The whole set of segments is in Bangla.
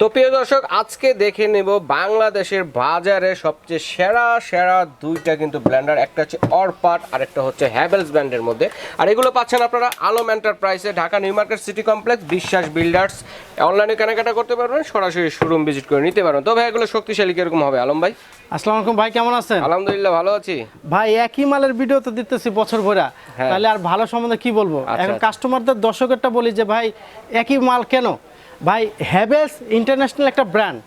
তো প্রিয় দর্শক আজকে দেখে নেব বাংলাদেশের বাজারে সবচেয়ে সেরা সেরা দুইটা কিন্তু ব্ল্যান্ডার। একটা হচ্ছে অরপাট আর একটা হচ্ছে হ্যাভেলস ব্র্যান্ডের মধ্যে। আর এগুলো পাচ্ছেন আপনারা Alam এন্টারপ্রাইসে Dhaka New Market City Complex Biswas Builders. অনলাইনে কেনাকাটা করতে পারবেন সরাসরি শোরুম ভিজিট করে নিতে পারবেন। তো ভাই এগুলো শক্তিশালী কীরকম হবে? আলম ভাই? আসসালামু আলাইকুম ভাই কেমন আছেন? আলহামদুলিল্লাহ ভালো আছি। ভাই একই মালের ভিডিও তো দিতেছি বছর ভরা। হ্যাঁ। তাহলে আর ভালো সম্বন্ধে কি বলব? আচ্ছা, এখন আচ্ছা। কাস্টমারদের দর্শকেরটা বলি যে ভাই একই মাল কেন? ভাই হ্যাভেলস ইন্টারন্যাশনাল একটা ব্র্যান্ড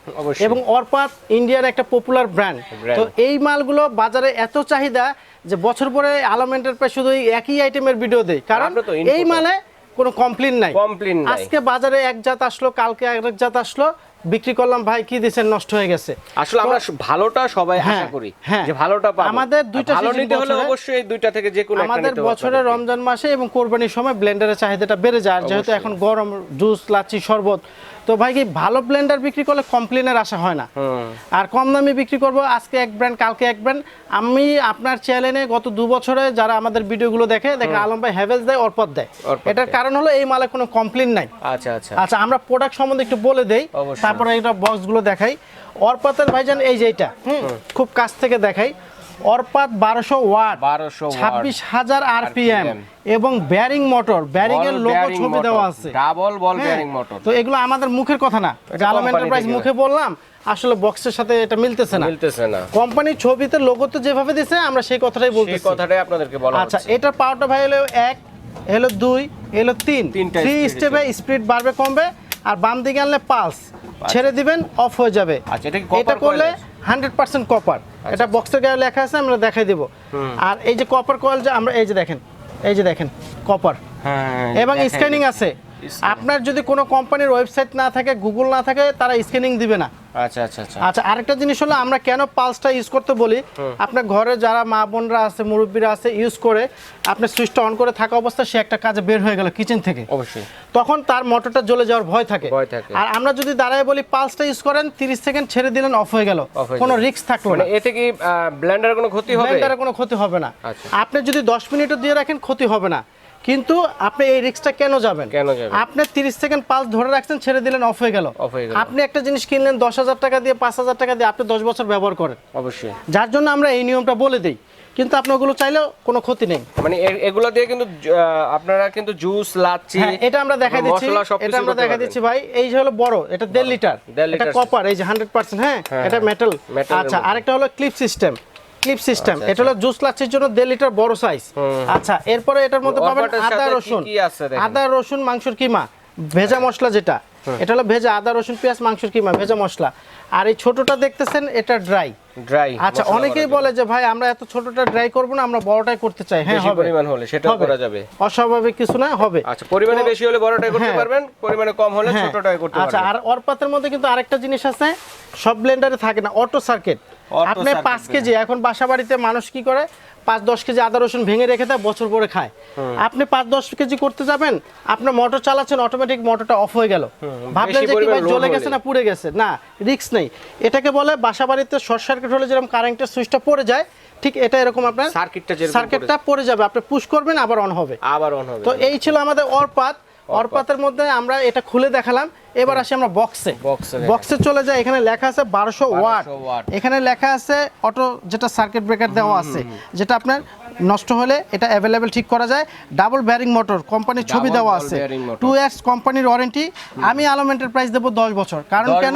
এবং অরপাত ইন্ডিয়ার একটা পপুলার ব্র্যান্ড তো এই মালগুলো বাজারে এত চাহিদা যে বছর পরে আলম এন্টারপ্রাইজ শুধু একই আইটেমের ভিডিও দেয়। কারণ। এই মালে কোনো কমপ্লেন নাই। কমপ্লেন আজকে বাজারে এক জাত আসলো কালকে এক জাত আসলো। বিক্রি করলাম ভাই কি দিচ্ছেন নষ্ট হয়ে গেছে। আসলে আমরা ভালোটা সবাই আশা হ্যাঁ, করি হ্যাঁ। যে ভালোটা পাবো। আমাদের দুইটা ভালো নিতে হলে অবশ্যই এই দুইটা থেকে যে কোনো একটা আমাদের বছরে রমজান মাসে এবং কোরবানির সময় ব্লেন্ডারের চাহিদাটা বেড়ে যায় যেহেতু এখন গরম জুস লাচ্ছি শরবত তো ভাই কি ভালো ব্লেন্ডার বিক্রি করলে কমপ্লেনের আশা হয় না। আর কম দামে বিক্রি করব আজকে এক ব্র্যান্ড কালকে এক ব্র্যান্ড আমি আপনার চ্যানেলে গত দু বছরে যারা আমাদের ভিডিওগুলো দেখে দেখে আলম ভাই হ্যাভেলস দেয় অরপত দেয়। এটার কারণ হলো এই মালে কোনো কমপ্লেন নাই। আচ্ছা আচ্ছা। আচ্ছা আমরা প্রোডাক্ট সম্বন্ধে একটু বলে দেই। তারপরে এটা বক্সগুলো দেখাই। অরপাতের ভাইজান এই যে এটা হুম। খুব কাছ থেকে দেখাই। অরপাত বারোশো ওয়াট 1200 watt। ছাব্বিশ হাজার আরপিএম এবং ব্যারিং মোটর ব্যারিং এর লোগো ছবি দেওয়া আছে। ডাবল বল বেয়ারিং মোটর তো এগুলো আমাদের মুখের কথা না। আলম এন্টারপ্রাইজ মুখে বললাম আসলে বক্সের সাথে এটা মিলতেছে না। মিলতেছে না। কোম্পানির ছবিতে লোগো তো যেভাবে দিছে আমরা সেই কথাটাই সেই বলতেছি। কথাটাই আপনাদেরকে বলা আচ্ছা এটার পাওয়ারটা ভাই হলো এক এলো দুই এলো তিন। তিনটা থ্রি স্টেপে স্পিড বাড়বে কমবে আর বাম দিকে আনলে পালস ছেড়ে দিবেন অফ হয়ে যাবে। আচ্ছা, এটা এটা করলে হান্ড্রেড পার্সেন্ট কপার এটা বক্সের গায়ে লেখা আছে আমরা দেখাই দিব। আর এই যে কপার কয়েল যে আমরা এই যে দেখেন এই যে দেখেন কপার হ্যাঁ এবং স্ক্যানিং আছে। আপনার যদি কোনো কোম্পানির ওয়েবসাইট না থাকে গুগল না থাকে তারা স্ক্যানিং দিবে না। আচ্ছা আচ্ছা আচ্ছা। আচ্ছা আরেকটা জিনিস হলো আমরা কেন পালসটা ইউজ করতে বলি? আপনার ঘরে যারা মা বোনরা আছে মুরব্বীরা আছে ইউজ করে আপনি সুইচটা অন করে থাকা অবস্থা সে একটা কাজে বের হয়ে গেল কিচেন থেকে। অবশ্যই। তখন তার মোটরটা জ্বলে যাওয়ার ভয় থাকে। ভয় থাকে। আর আমরা যদি দাঁড়ায় বলি পালসটা ইউজ করেন 30 সেকেন্ড ছেড়ে দিলেন অফ হয়ে গেল। কোনো রিস্ক থাকল মানে না। এতে কি ব্লেন্ডারের কোনো ক্ষতি হবে? ব্লেন্ডারে কোনো ক্ষতি হবে না। আচ্ছা। আপনি যদি 10 মিনিটও দিয়ে রাখেন ক্ষতি হবে না। কিন্তু আপনি এই রিস্কটা কেন যাবেন? কেন যাবেন? আপনি 30 সেকেন্ড পালস ধরে রাখছেন ছেড়ে দিলেন অফ হয়ে গেল। Off হয়ে গেল। আপনি একটা জিনিস কিনলেন 10000 টাকা দিয়ে 5000 টাকা দিয়ে আপনি 10 বছর ব্যবহার করেন। অবশ্যই। যার জন্য আমরা এই নিয়মটা বলে দিই। কিন্তু আপনি ওগুলো চাইলেও কোনো ক্ষতি নেই। মানে এগুলো দিয়ে কিন্তু আপনারা কিন্তু জুস লাচ্ছি হ্যাঁ এটা আমরা দেখাই দিচ্ছি এটা আমরা দেখাই দিচ্ছি ভাই। এই যে হলো বড় এটা দেড় লিটার। এটা লিটার। কপার এই যে হান্ড্রেড পার্সেন্ট হ্যাঁ হ্যাঁ, এটা হ্যাঁ। মেটাল আচ্ছা আরেকটা হলো ক্লিপ সিস্টেম ক্লিপ সিস্টেম আচ্ছা, এটা হলো জুস লাচ্ছির জন্য দেড় লিটার বড় সাইজ আচ্ছা এরপরে এটার মধ্যে পাবেন আদা রসুন। কি আছে দেখেন? আদা রসুন মাংসের কিমা। ভেজা মশলা যেটা। এটা হলো ভেজা আদা রসুন পেঁয়াজ মাংসের কিমা ভেজা মশলা। আর এই ছোটটা দেখতেছেন এটা ড্রাই ড্রাই আচ্ছা অনেকেই বলে যে ভাই আমরা এত ছোটটা ড্রাই করব না আমরা বড়টাই করতে চাই। হ্যাঁ হবে। পরিমাণ হলে হবে। করা যাবে। অস্বাভাবিক কিছু না হবে। আচ্ছা পরিমাণে বেশি হলে বড়টাই করতে হ্যাঁ। পারবেন পরিমাণে কম হলে হ্যাঁ। ছোটটাই করতে আচ্ছা আর অরপাতের মধ্যে কিন্তু আরেকটা জিনিস আছে সব ব্লেন্ডারে থাকে না অটো সার্কিট আপনি পাঁচ কেজি এখন বাসা বাড়িতে মানুষ কি করে পাঁচ দশ কেজি আদা রসুন ভেঙে রেখে দেয় বছর পরে খায়। আপনি পাঁচ দশ কেজি করতে যাবেন আপনার মোটর চালাচ্ছেন অটোমেটিক মোটরটা অফ হয়ে গেল। ভাবলেন যে কি ভাই জ্বলে গেছে না পুড়ে গেছে? না রিস্ক নেই। এটাকে বলে বাসা বাড়িতে শর্ট সার্কিট হলে যেরকম কারেন্টের সুইচটা পড়ে যায় ঠিক এটা এরকম আপনার সার্কিটটা যে সার্কিটটা পড়ে যাবে। আপনি পুশ করবেন আবার অন হবে। আবার অন হবে তো এই ছিল আমাদের অরপাত। অরপাতের মধ্যে আমরা এটা খুলে দেখালাম। এবার আসি আমরা বক্সে বক্সে চলে যায় এখানে লেখা আছে বারোশো ওয়াট। এখানে লেখা আছে অটো যেটা সার্কিট ব্রেকার দেওয়া আছে যেটা আপনার নষ্ট হলে এটা অ্যাভেলেবেল ঠিক করা যায়। ডাবল ব্যারিং মোটর কোম্পানির ছবি দেওয়া আছে। টু ইয়ার্স কোম্পানির ওয়ারেন্টি আমি আলম এন্টারপ্রাইজ দেবো দশ বছর। কারণ কেন?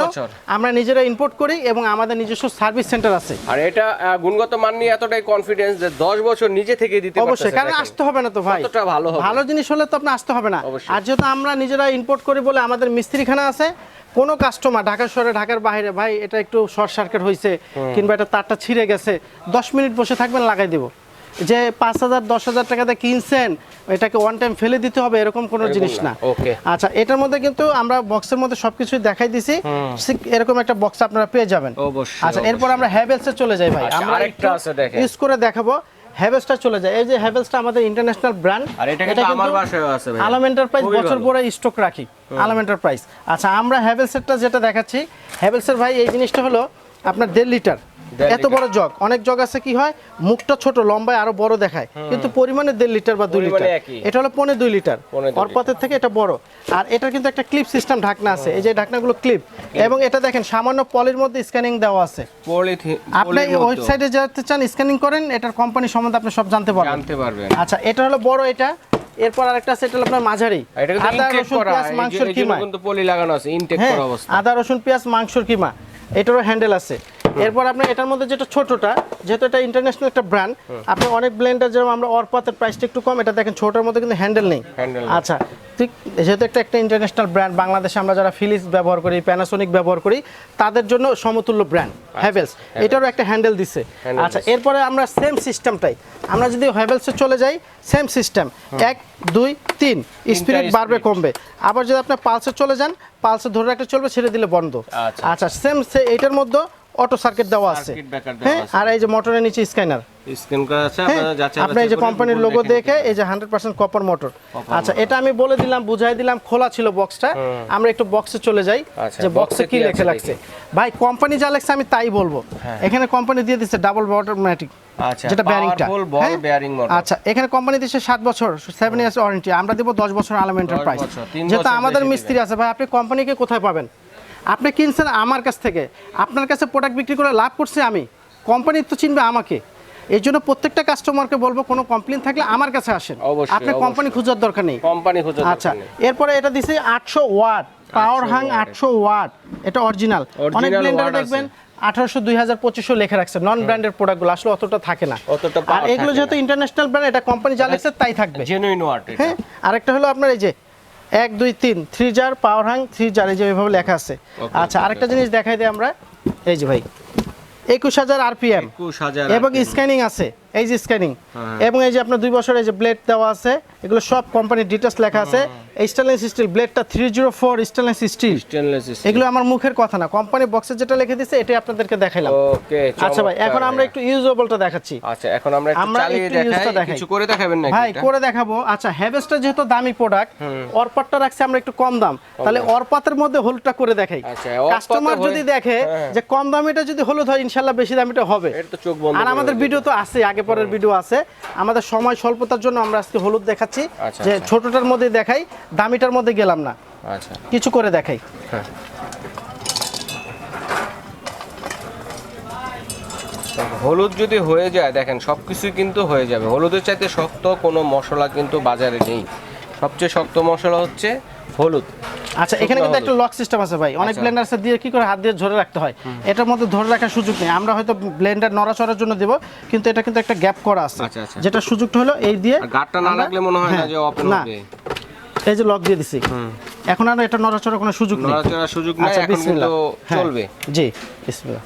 আমরা নিজেরা ইম্পোর্ট করি এবং আমাদের নিজস্ব সার্ভিস সেন্টার আছে। আর এটা গুণগত মান নিয়ে এতটাই কনফিডেন্স যে 10 বছর নিজে থেকে দিতে অবশ্যই কারণ আসতে হবে না তো ভাই। ভালো ভালো জিনিস হলে তো আপনার আসতে হবে না। আর যেহেতু আমরা নিজেরা ইম্পোর্ট করি বলে আমাদের মিস্ত্রিখানা আছে কোনো কাস্টমার ঢাকা শহরে ঢাকার বাইরে ভাই এটা একটু শর্ট সার্কিট হয়েছে কিংবা এটা তারটা ছিঁড়ে গেছে দশ মিনিট বসে থাকবেন লাগাই দেবো। যে পাঁচ হাজার দশ হাজার টাকাতে কিনছেন এটাকে ওয়ান টাইম ফেলে দিতে হবে এরকম কোনো জিনিস না। আচ্ছা এটার মধ্যে কিন্তু আমরা বক্সের মধ্যে সবকিছুই দেখাই দিছি। এরকম একটা বক্স আপনারা পেয়ে যাবেন। আচ্ছা এরপর আমরা হ্যাভেলসে চলে যাই ভাই। আচ্ছা, আমরা দেখেন। ইউজ করে দেখাবো। হ্যাভেলসটা চলে যায় এই যে হ্যাভেলসটা আমাদের ইন্টারন্যাশনাল ব্র্যান্ড আর এটা কিন্তু আমার বাসায়ও আছে ভাই আলম এন্টারপ্রাইজ বছর। পরে স্টক রাখি আলম এন্টারপ্রাইজ আচ্ছা আমরা হ্যাভেলসেরটা যেটা দেখাচ্ছি হ্যাভেলসের ভাই এই জিনিসটা হলো আপনার দেড় লিটার এত বড় জগ অনেক জগ আছে কি হয় মুখটা ছোট লম্বায় আরও বড় দেখায় কিন্তু পরিমাণে দেড় লিটার বা দুই লিটার। এটা হলো পনে দুই লিটার। অরপাতের থেকে এটা বড়। আর এটার কিন্তু একটা ক্লিপ সিস্টেম ঢাকনা আছে। এই যে ঢাকনাগুলো ক্লিপ এবং এটা দেখেন সামান্য পলির মধ্যে স্ক্যানিং দেওয়া আছে। আপনি ওয়েবসাইটে যেতে চান স্ক্যানিং করেন এটার কোম্পানি সম্বন্ধে আপনি সব জানতে পারবেন। জানতে পারবেন। আচ্ছা এটা হলো বড় এটা। এরপর আরেকটা আছে এটা আপনার মাঝারি। এটা আদা রসুন পেঁয়াজ মাংসের কিমা। কিন্তু পলি লাগানো আছে ইনটেক হ্যাঁ করা অবস্থা। আদা রসুন পেঁয়াজ মাংসর কিমা। এটারও হ্যান্ডেল আছে। এরপর আপনার এটার মধ্যে যেটা ছোটটা যেহেতু এটা ইন্টারন্যাশনাল একটা ব্র্যান্ড আপনি অনেক ব্লেন্ডার যেরকম আমরা অরপাতের প্রাইসটা একটু কম এটা দেখেন ছোটোর মধ্যে কিন্তু হ্যান্ডেল নেই। আচ্ছা ঠিক যেহেতু একটা একটা ইন্টারন্যাশনাল ব্র্যান্ড বাংলাদেশে আমরা যারা ফিলিপস ব্যবহার করি প্যানাসোনিক ব্যবহার করি তাদের জন্য সমতুল্য ব্র্যান্ড হ্যাভেলস এটারও একটা হ্যান্ডেল দিছে। আচ্ছা এরপরে আমরা সেম সিস্টেমটাই আমরা যদি হ্যাভেলসে চলে যাই সেম সিস্টেম এক দুই তিন। স্পিরিট বাড়বে কমবে। আবার যদি আপনি পালসে চলে যান পালসে ধরে রাখতে চলবে ছেড়ে দিলে বন্ধ। আচ্ছা। আচ্ছা সেম এটার মধ্যে অটো সার্কিট দেওয়া আছে। হ্যাঁ আর এই যে মোটরের নিচে স্ক্যানার স্ক্যান করা আছে হ্যাঁ আপনারা যাচাই আপনি এই যে কোম্পানির লোগো দেখে এই যে হান্ড্রেড পার্সেন্ট কপার মোটর আচ্ছা এটা আমি বলে দিলাম বুঝাই দিলাম খোলা ছিল বক্সটা আমরা একটু বক্সে চলে যাই আচ্ছা, যে বক্সে কি লেখা লাগছে। ভাই কোম্পানি যা লেখছে আমি তাই বলব। এখানে কোম্পানি দিয়ে দিচ্ছে ডাবল অটোমেটিক আচ্ছা যেটা বেয়ারিংটা পাওয়ারফুল বল বেয়ারিং মোটর আচ্ছা এখানে কোম্পানি দিচ্ছে সাত বছর সেভেন ইয়ার্স ওয়ারেন্টি আমরা দেবো দশ বছর আলামেন্টের 10 প্রাইস যেহেতু আমাদের মিস্ত্রি আছে ভাই আপনি কোম্পানিকে কোথায় পাবেন? আপনি কিনছেন আমার কাছ থেকে। আপনার কাছে প্রোডাক্ট বিক্রি করে লাভ করছে আমি। কোম্পানি তো চিনবে আমাকে। এই জন্য প্রত্যেকটা কাস্টমারকে বলব কোনো কমপ্লেন থাকলে আমার কাছে আসেন। আপনি কোম্পানি খোঁজার দরকার নেই। কোম্পানি খুঁজে আচ্ছা এরপরে এটা দিছে আটশো ওয়াট পাওয়ার হাং আটশো ওয়াট। এটা অরিজিনাল অনেক ব্লেন্ডারে দেখবেন আঠারোশো দুই হাজার পঁচিশশো লেখা রাখছে। নন ব্র্যান্ডের প্রোডাক্টগুলো আসলে অতটা থাকে না। আর এগুলো যেহেতু। ইন্টারন্যাশনাল ব্র্যান্ড এটা কোম্পানি যা লেখছে তাই থাকবে। জেনুইন ওয়াট হ্যাঁ আরেকটা হলো আপনার এই যে এক দুই তিন থ্রি জার পাওয়ার হাং থ্রি জার এই যে এভাবে লেখা আছে। আচ্ছা আরেকটা জিনিস দেখাই দিই আমরা। এই যে ভাই একুশ হাজার আরপিএম 21000 এবং স্ক্যানিং আছে। এই যে স্ক্যানিং এবং এই যে আপনার দুই বছর এই যে ব্লেড দেওয়া আছে এগুলো সব কোম্পানির ডিটেলস লেখা আছে। Stainless steel ব্লেডটা three zero four stainless steel এগুলো আমার মুখের কথা না। কোম্পানি বক্সে যেটা লিখে দিচ্ছে এটাই আপনাদেরকে দেখাইলাম। ওকে আচ্ছা ভাই এখন আমরা একটু ইউজেবলটা দেখাচ্ছি। আচ্ছা এখন আমরা একটু চালিয়ে দেখাই। কিছু করে দেখাবেন নাকি ভাই করে দেখাবো। আচ্ছা হ্যাভেলসটা যেহেতু দামি প্রোডাক্ট অরপাতটা রাখছি আমরা একটু কম দাম। তাহলে অরপাতের মধ্যে হলুদটা করে দেখাই। আচ্ছা, কাস্টমার যদি দেখে হ্যাঁ। যে কম দামিটা যদি হলুদ হয় ইনশাল্লাহ বেশি দামিটা হবে। এটা তো চোখ বন্ধ আর আমাদের ভিডিও তো আছে আগে পরের ভিডিও আছে। আমাদের সময় স্বল্পতার জন্য আমরা আজকে হলুদ দেখাচ্ছি। আচ্ছা, যে আচ্ছা। ছোটটার মধ্যে দেখাই দামিটার মধ্যে গেলাম না। আচ্ছা। কিছু করে দেখাই। হ্যাঁ। হলুদ যদি হয়ে যায় দেখেন সব কিছুই কিন্তু হয়ে যাবে। হলুদের চাইতে শক্ত কোনো মশলা কিন্তু বাজারে নেই। সবচেয়ে শক্ত মশলা হচ্ছে হলুদ। আচ্ছা এখানে কিন্তু একটা লক সিস্টেম আছে ভাই। অনেক ব্লেন্ডার ব্লেন্ডারসে দিয়ে কি করে হাত দিয়ে ধরে রাখতে হয়? এটার মধ্যে ধরে রাখার সুযোগ নেই। আমরা হয়তো ব্লেন্ডার নড়াচড়ার জন্য দেব কিন্তু এটা কিন্তু একটা গ্যাপ করা আছে। আচ্ছা, আচ্ছা। যেটা সুযোগটা হলো এই দিয়ে গাটটা না লাগলে মনে হয় না হ্যাঁ, যে ওপেন হবে। এই যে লক দিয়ে দিছি। এখন আর এটা নড়াচড়ার কোনো সুযোগ নেই। নড়াচড়ার সুযোগ নাই আচ্ছা এখন কিন্তু হ্যাঁ, চলবে। জি বিসমিল্লাহ।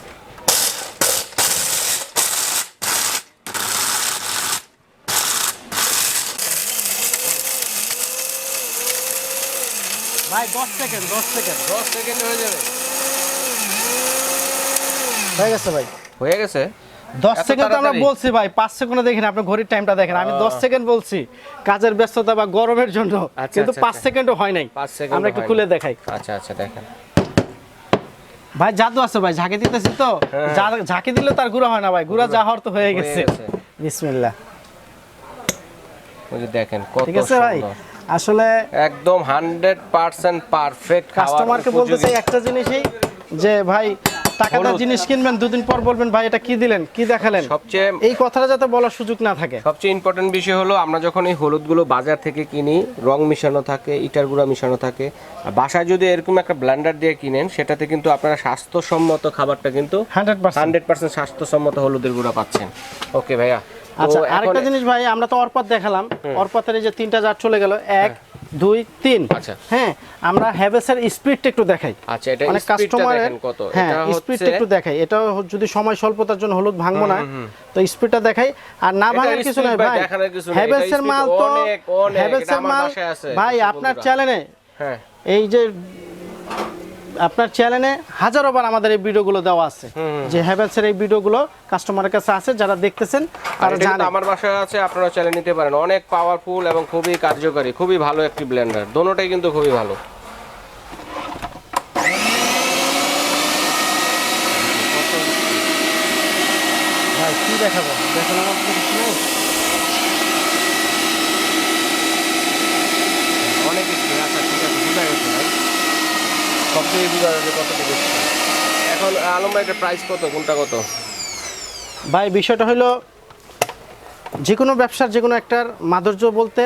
ভাই 10 সেকেন্ড 10 সেকেন্ড। 10 সেকেন্ড হয়ে যাবে। হয়ে গেছে ভাই। হয়ে গেছে? 10 এত সেকেন্ড তো আমরা বলছি ভাই 5 সেকেন্ডে দেখেন আপনি ঘড়ির টাইমটা দেখেন। আমি 10 সেকেন্ড বলছি কাজের ব্যস্ততা বা গরমের জন্য। আচ্ছা, কিন্তু আচ্ছা, 5 সেকেন্ডও হয় নাই। পাঁচ সেকেন্ড আমরা একটু খুলে দেখাই। আচ্ছা আচ্ছা দেখেন। ভাই জাদু আছে ভাই ঝাঁকি দিতেছি তো। যা- ঝাঁকি দিলে তার গুড়া হয় না ভাই গুড়া যা হওয়ার তো হয়ে হয়ে গেছে। বিসমিল্লাহ। দেখেন কত ঠিক আছে ভাই। আসলে একদম হান্ড্রেড পার্সেন্ট পারফেক্ট কাস্টমারকে বলতে চাই একটা জিনিসই যে ভাই হলুদ। জিনিস কিনবেন দুদিন পর বলবেন ভাই এটা কি দিলেন? কি দেখালেন? সবচেয়ে এই কথাটা যাতে বলার সুযোগ না থাকে। সবচেয়ে ইম্পর্টেন্ট বিষয় হলো আমরা যখন এই হলুদগুলো বাজার থেকে কিনি রং মিশানো থাকে ইটার গুঁড়া মিশানো থাকে বাসায় যদি এরকম একটা ব্লেন্ডার দিয়ে কিনেন সেটাতে কিন্তু আপনারা স্বাস্থ্যসম্মত খাবারটা কিন্তু হান্ড্রেড পার্সেন্ট স্বাস্থ্যসম্মত হলুদের গুঁড়া পাচ্ছেন। ওকে ভাইয়া। আচ্ছা আরেকটা জিনিস ভাই আমরা তো অরপাত দেখালাম। অরপাতের এই যে তিনটা জার চলে গেল এক দুই তিন। আচ্ছা। হ্যাঁ আমরা হ্যাভেলসের স্পিডটা একটু দেখাই। আচ্ছা এটা অনেক কাস্টমারের কত? হ্যাঁ স্পিডটা একটু দেখাই। এটা যদি সময় স্বল্পতার জন্য হলুদ ভাঙবো না তো স্পিডটা দেখাই। আর না ভাঙার কিছু নাই ভাই। হ্যাভেলসের মাল তো আমার মাল ভাই আপনার চ্যানেলে হ্যাঁ। এই যে আপনার চ্যানেলে হাজারো বার আমাদের এই ভিডিওগুলো দেওয়া আছে। যে হ্যাভেলসের এই ভিডিওগুলো কাস্টমারের কাছে আছে যারা দেখতেছেন আর তারা এটা কিন্তু জানে। আমার বাসায় আছে আপনারা চ্যানেল নিতে পারেন। অনেক পাওয়ারফুল এবং খুবই কার্যকারী খুবই ভালো একটি ব্লেন্ডার দোনোটাই কিন্তু খুবই ভালো। দেখাবো? দেখুন আমার কাছে কিছু নেই। অনেক স্প্রে আচ্ছা ঠিক আছে বুঝা গেছে ভাই সবচেয়ে বুঝা যাবে কতটুকু এখন আলম ভাই প্রাইস কত? কোনটা কত? ভাই বিষয়টা হলো যে কোনো ব্যবসার যে কোনো একটার মাধুর্য বলতে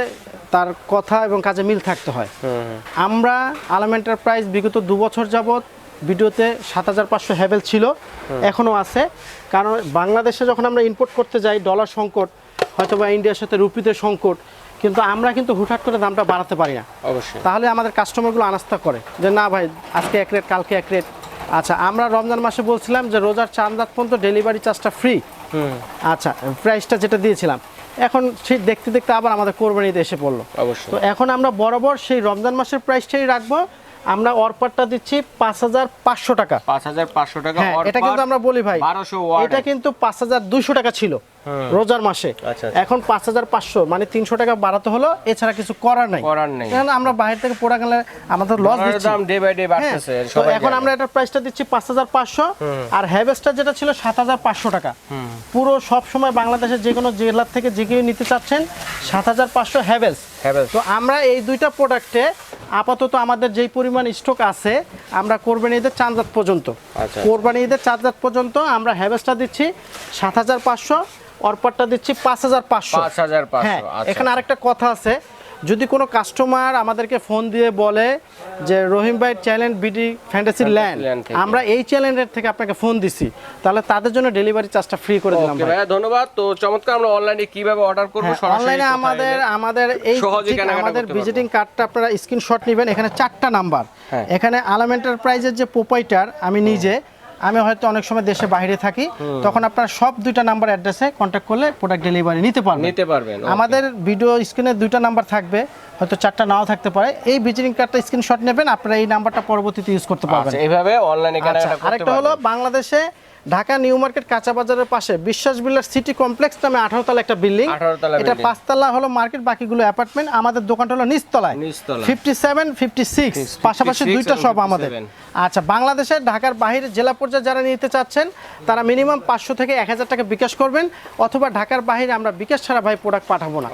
তার কথা এবং কাজে মিল থাকতে হয়। আমরা আলম এন্টারপ্রাইজ বিগত দু বছর যাবৎ ভিডিওতে সাত হাজার পাঁচশো হ্যাভেল ছিল এখনও আছে। কারণ বাংলাদেশে যখন আমরা ইম্পোর্ট করতে যাই ডলার সংকট হয়তো বা ইন্ডিয়ার সাথে রুপিতে সংকট কিন্তু আমরা কিন্তু হুটহাট করে দামটা বাড়াতে পারি না। অবশ্যই। তাহলে আমাদের কাস্টমারগুলো আনাস্তা করে যে না ভাই আজকে এক রেট কালকে এক রেট আচ্ছা আমরা রমজান মাসে বলছিলাম যে রোজার চান্দাত রাত পর্যন্ত ডেলিভারি চার্জটা ফ্রি আচ্ছা প্রাইসটা যেটা দিয়েছিলাম। এখন সেই দেখতে দেখতে আবার আমাদের কোরবানিতে এসে পড়ল। অবশ্যই। তো এখন আমরা বরাবর সেই রমজান মাসের প্রাইসটাই রাখব। আমরা অরপারটা দিচ্ছি পাঁচ হাজার পাঁচশো টাকা। পাঁচ হাজার পাঁচশো টাকা হ্যাঁ এটা কিন্তু আমরা বলি ভাই বারোশো এটা কিন্তু পাঁচ হাজার দুইশো টাকা ছিল রোজার মাসে। আচ্ছা, আচ্ছা। এখন পাঁচ হাজার পাঁচশো মানে তিনশো টাকা বাড়াতে হলো এছাড়া কিছু করার নাই। করার নেই। আমরা বাইরে থেকে পড়া গেলে আমাদের লস দাম ডে বাই ডে হ্যাঁ, বাড়তেছে এখন আমরা এটার প্রাইসটা দিচ্ছি পাঁচ হাজার পাঁচশো। আর হ্যাভেস্টার যেটা ছিল সাত হাজার পাঁচশো টাকা। পুরো সব সময় বাংলাদেশের যে কোনো জেলার থেকে যে কেউ নিতে চাচ্ছেন সাত হাজার পাঁচশো হ্যাভেলস তো আমরা এই দুইটা প্রোডাক্টে আপাতত আমাদের যেই পরিমাণ স্টক আছে আমরা কোরবানি ঈদের চাঁদাত পর্যন্ত আচ্ছা। কোরবানি ঈদের চাঁদাত পর্যন্ত আমরা হ্যাভেস্টটা দিচ্ছি সাত হাজার পাঁচশো অর্পারটা দিচ্ছি পাঁচ হাজার পাঁচশো হ্যাঁ আচ্ছা। এখানে আরেকটা কথা আছে যদি কোনো কাস্টমার আমাদেরকে ফোন দিয়ে বলে যে রহিম ভাই চ্যালেঞ্জ বিডি ফ্যান্টাসি ল্যান্ড আমরা এই চ্যালেঞ্জের থেকে আপনাকে ফোন দিছি। তাহলে তাদের জন্য ডেলিভারি চার্জটা ফ্রি করে দিলাম ভাইয়া ধন্যবাদ। তো চমৎকার আমরা অনলাইনে কীভাবে অর্ডার করব সরাসরি অনলাইনে আমাদের আমাদের এই আমাদের ভিজিটিং কার্ডটা আপনারা স্ক্রিনশট নেবেন। এখানে চারটা নাম্বার হ্যাঁ। এখানে আলাম এন্টারপ্রাইজের যে প্রোপাইটার আমি নিজে আমি হয়তো অনেক সময় দেশে বাইরে থাকি তখন আপনার সব দুইটা নাম্বার অ্যাড্রেসে কন্ট্যাক্ট করলে প্রোডাক্ট ডেলিভারি নিতে পারবেন। নিতে পারবেন আমাদের ভিডিও স্ক্রিনে দুইটা নাম্বার থাকবে হয়তো চারটা নাও থাকতে পারে। এই ভিজিটিং কার্ডটা স্ক্রিনশট নেবেন আপনারা এই নাম্বারটা পরবর্তীতে ইউজ করতে পারবেন। আচ্ছা এইভাবে অনলাইনে আচ্ছা আরেকটা হলো বাংলাদেশে ঢাকা নিউ মার্কেট কাঁচা বাজারের পাশে বিশ্বাস বিল্ডার সিটি কমপ্লেক্স নামে আঠারো তলা একটা বিল্ডিং। এটা। পাঁচতলা হলো মার্কেট বাকিগুলো অ্যাপার্টমেন্ট। আমাদের দোকানটা হলো নিচতলায়। Fifty seven fifty six. পাশাপাশি দুইটা সব আমাদের। আচ্ছা বাংলাদেশের ঢাকার বাহিরে জেলা পর্যায়ে যারা নিতে চাচ্ছেন তারা মিনিমাম পাঁচশো থেকে এক হাজার টাকা বিকাশ করবেন অথবা ঢাকার বাহিরে আমরা বিকাশ ছাড়া ভাই প্রোডাক্ট পাঠাবো না.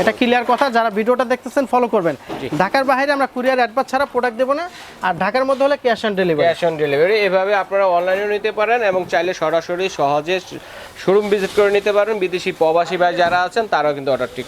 এটা ক্লিয়ার কথা যারা ভিডিওটা দেখতেছেন ফলো করবেন। ঢাকার বাইরে আমরা কুরিয়ার অ্যাডভান্স ছাড়া প্রোডাক্ট দেবো না আর ঢাকার মধ্যে হলে cash on delivery cash on delivery এভাবে আপনারা অনলাইনেও নিতে পারেন এবং চাইলে সরাসরি সহজে শোরুম ভিজিট করে নিতে পারেন। বিদেশি প্রবাসী ভাই যারা আছেন, তারাও কিন্তু অর্ডারটি